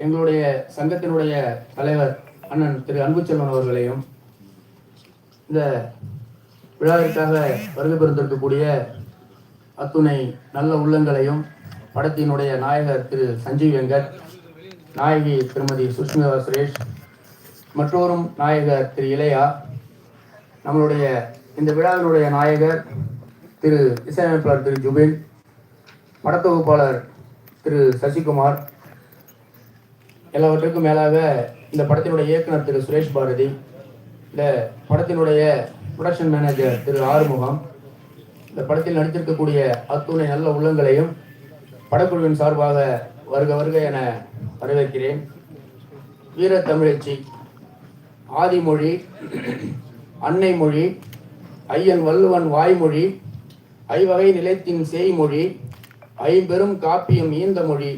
எங்களுடைய சங்கத்தினுடைய தலைவர் அண்ணன் திரு அன்புச்செல்வன் அவர்களையும் இந்த விழாவிற்காக வருகை பெருந்திருக்கக்கூடிய அத்துணை நல்ல உள்ளங்களையும் படத்தினுடைய நாயகர் திரு சஞ்சீவ் வெங்கட் நாயகி திருமதி சுஷ்மிதா சுரேஷ் மற்றோரும் நாயகர் திரு இளையா நம்மளுடைய இந்த விழாவினுடைய நாயகர் திரு இசையமைப்பாளர் திரு ஜுபின் படத்தொகுப்பாளர் திரு சசிகுமார் எல்லாவற்றுக்கும் மேலாக இந்த படத்தினுடைய இயக்குனர் திரு சுரேஷ் பாரதி இந்த படத்தினுடைய ப்ரொடக்ஷன் மேனேஜர் திரு ஆறுமுகம் இந்த படத்தில் நடித்திருக்கக்கூடிய அத்துணை நல்ல உள்ளங்களையும் படக்குழுவின் சார்பாக வருக வருக என வரவேற்கிறேன். வீர தமிழச்சி ஆதிமொழி அன்னை மொழி ஐயன் வள்ளுவன் வாய்மொழி ஐவகை நிலைத்தின் செய்மொழி ஐம்பெரும் காப்பியம் ஈந்த மொழி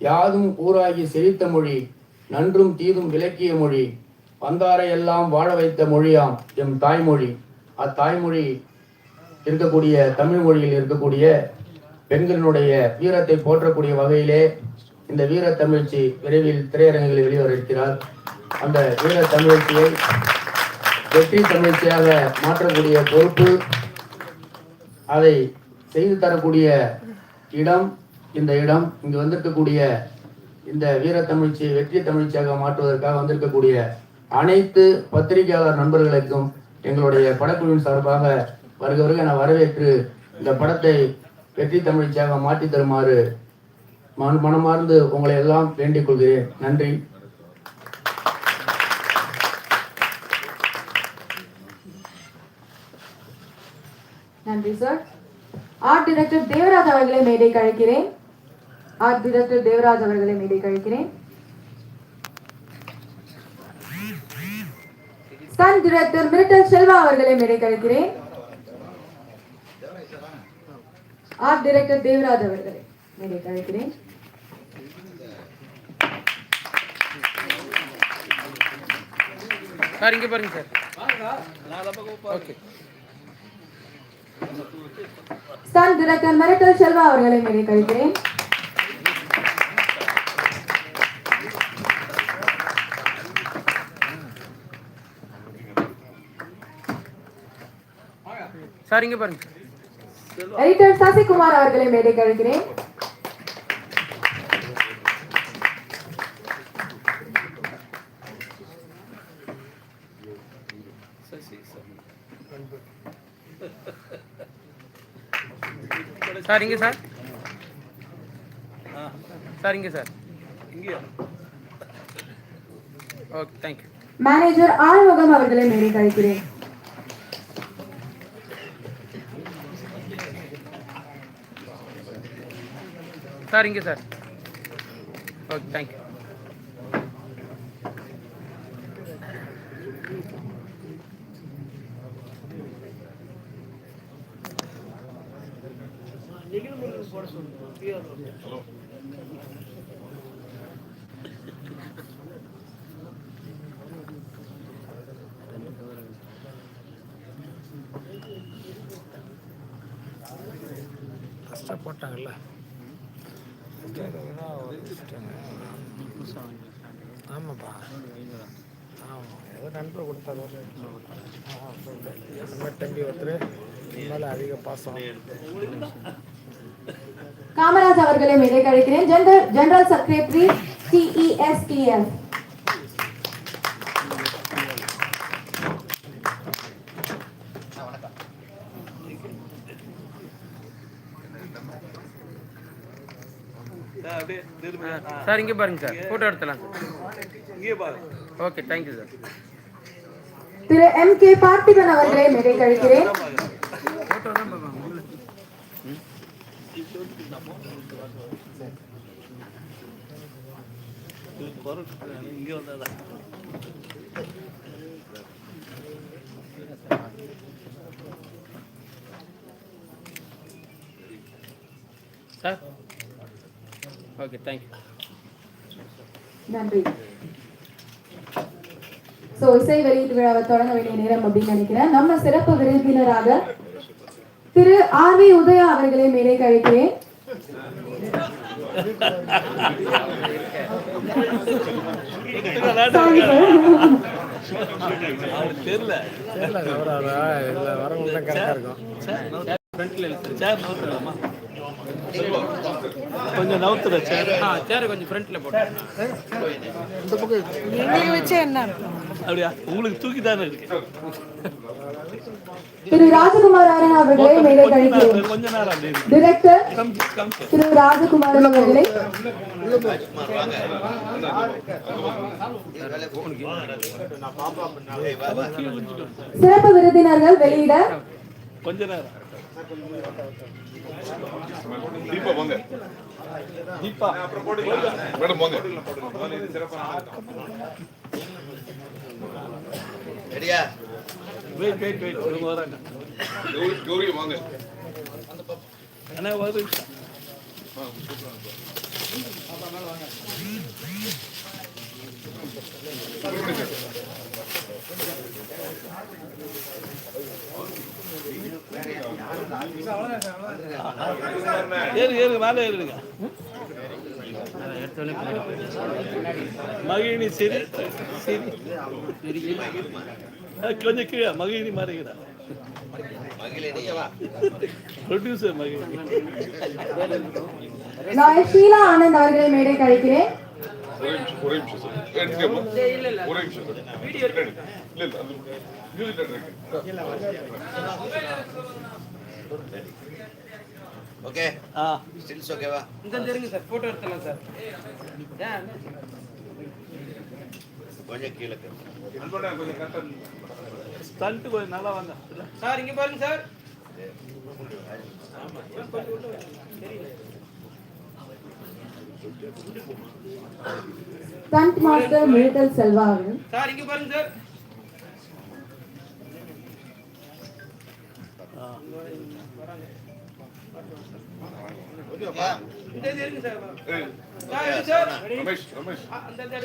யாதும் கூறாகி செழித்த மொழி நன்றும் தீதும் விளக்கிய மொழி வந்தாரை எல்லாம் வாழ வைத்த மொழியாம் எம் தாய்மொழி. அத்தாய்மொழி இருக்கக்கூடிய தமிழ் மொழியில் இருக்கக்கூடிய பெண்களினுடைய வீரத்தை போற்றக்கூடிய வகையிலே இந்த வீர தமிழ்ச்சி விரைவில் திரையரங்குகளில் வெளிவர இருக்கிறார் அந்த வீர தமிழ்ச்சியை வெற்றி தமிழ்ச்சியாக மாற்றக்கூடிய பொறுப்பு அதை செய்து தரக்கூடிய இடம் இந்த இடம் இங்கு வந்திருக்கக்கூடிய இந்த வீர தமிழ்ச்சி வெற்றி தமிழ்ச்சியாக மாற்றுவதற்காக வந்திருக்கக்கூடிய அனைத்து பத்திரிகையாளர் நண்பர்களுக்கும் எங்களுடைய படக்குழுவின் சார்பாக வருக வருக என வரவேற்று இந்த படத்தை வெற்றி தமிழ்ச்சியாக மாற்றி தருமாறு மன மனமார்ந்து உங்களை எல்லாம் வேண்டிக் கொள்கிறேன். நன்றி. நன்றி சார் ஆர்ட் டைரக்டர் தேவராஜ் அவர்களை மேடை கழிக்கிறேன் ஆர்ட் டைரக்டர் தேவராஜ் அவர்களை மேடை கழிக்கிறேன் சன் டைரக்டர் மிரிட்டல் செல்வா அவர்களை மேடை கழிக்கிறேன் ஆர்ட் டைரக்டர் தேவராஜ் அவர்களை மேடை கழிக்கிறேன் சார் இங்கே பாருங்க சார் ஓகே சன் டைரக்டர் மிரிட்டல் செல்வா அவர்களை மேடை கழிக்கிறேன் சார் இங்கே பாருங்க. எடிட்டர் சசிகுமார் அவர்களை மேடை கழிக்கிறேன் சார் இங்கே சார். சார் இங்கே sir. Okay thank you manager Arumugam அவர்களை மேடை கழிக்கிறேன் சார் இங்கே சார். ஓகே தேங்க்யூ ஃபஸ்ட்டாக போட்டாங்கல்ல. ஆமாப்பா. ஆமாம் ஏதோ நண்பர் கொடுத்தாரு. தம்பி ஒருத்தர் மேலே அதிக பாசம். காமராஜ் அவர்களை மேடை கழிக்கிறேன் general general secretary CESTF sir இங்கே பாருங்க sir. Photo எடுத்துலாம் sir. Okay thank you sir Thiru M K Parthiban அவர்களை மேடை கழிக்கிறேன். சார் ஓகே தேங்க்யூ நன்றி சோ இசை வெளியீட்டு விழாவை தொடங்க வேண்டிய நேரம் அப்படின்னு நினைக்கிறேன் நம்ம சிறப்பு விருந்தினராக திரு ஆர் வி உதயா அவர்களை மேடை கழிக்கிறேன் தெரியல தான் கரெக்டாக இருக்கும் கொஞ்சம் நவுத்துற சேர் ஆ சேர் கொஞ்சம் ஃப்ரண்ட்டில் போட்டு எங்களுக்கு வச்சா என்ன அப்படியா? உங்களுக்கு தூக்கி தானே இருக்கு. திரு ராஜகுமார் அரண் அவர்களை மேடை கழிக்கிறேன் கொஞ்ச நேரம் அப்படி இருக்கு. டிரெக்டர் காமிச்சு காமிச்சு திரு ராஜகுமாரன் அவர்களை. சிறப்பு விருந்தினர்கள் வெளியிட கொஞ்ச நேரம். தீபா வாங்க தீபா மேடம் வாங்க வெயிட் வெயிட் வெயிட் இவங்க வராங்க கௌரி கௌரி வாங்க அண்ணா ஒரு நிமிஷம் ஏறு ஏறு மேலே ஏறுங்க. மகிழினி சரி சரி. கொஞ்சம் கீழே மகிழினி மாறுகிறா ப்ரொடியூசர் மகிழினி. லாயர் ஷீலா ஆனந்த் அவர்களை மேடை கழிக்கிறேன் ஒரே நிமிஷம் ஒரே நிமிஷம் சார் எடுத்துக்கமா ஒரே நிமிஷம் சார் வீடியோ இல்ல இல்ல அது மியூசிக் இருக்கு. ஓகே ஆ. ஸ்டில்ஸ் ஓகேவா இந்த இருங்க சார். ஃபோட்டோ எடுத்துலாம் சார். கொஞ்சம் கீழே ஸ்டண்ட் கொஞ்சம் நல்லா வாங்க. சார் இங்கே பாருங்க சார். ஸ்டண்ட் மாஸ்டர் மிலிட்டல் செல்வா அவர்கள் சார் இங்கே பாருங்க சார்.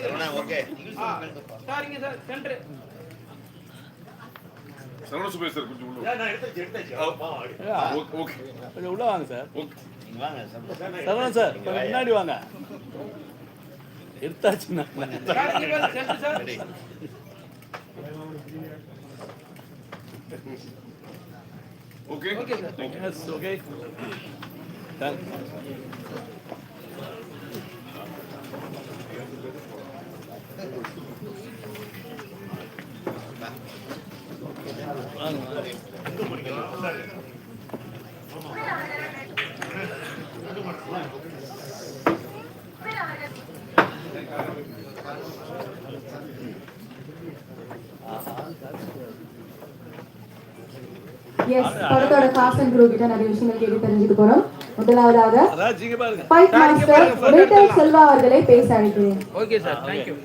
சரவணா ஓகே ஆ, சார் இங்க sir. Center Saravana Subesh sir கொஞ்சம் உள்ள கொஞ்சம் வாங்க சார். சரவணன் சார் கொஞ்சம் முன்னாடி வாங்க எடுத்தாச்சு நான் Okay? Okay. Thank you. Yes, okay. Done. Yes படத்தோட காஸ்ட் அண்ட் க்ரூ கிட்ட நிறைய விஷயங்கள் கேட்டு தெரிஞ்சுக்க போறோம். முதலாவதாக ஃபைட் மாஸ்டர் செல்வா அவர்களை பேச அழைக்கிறேன். Okay sir thank you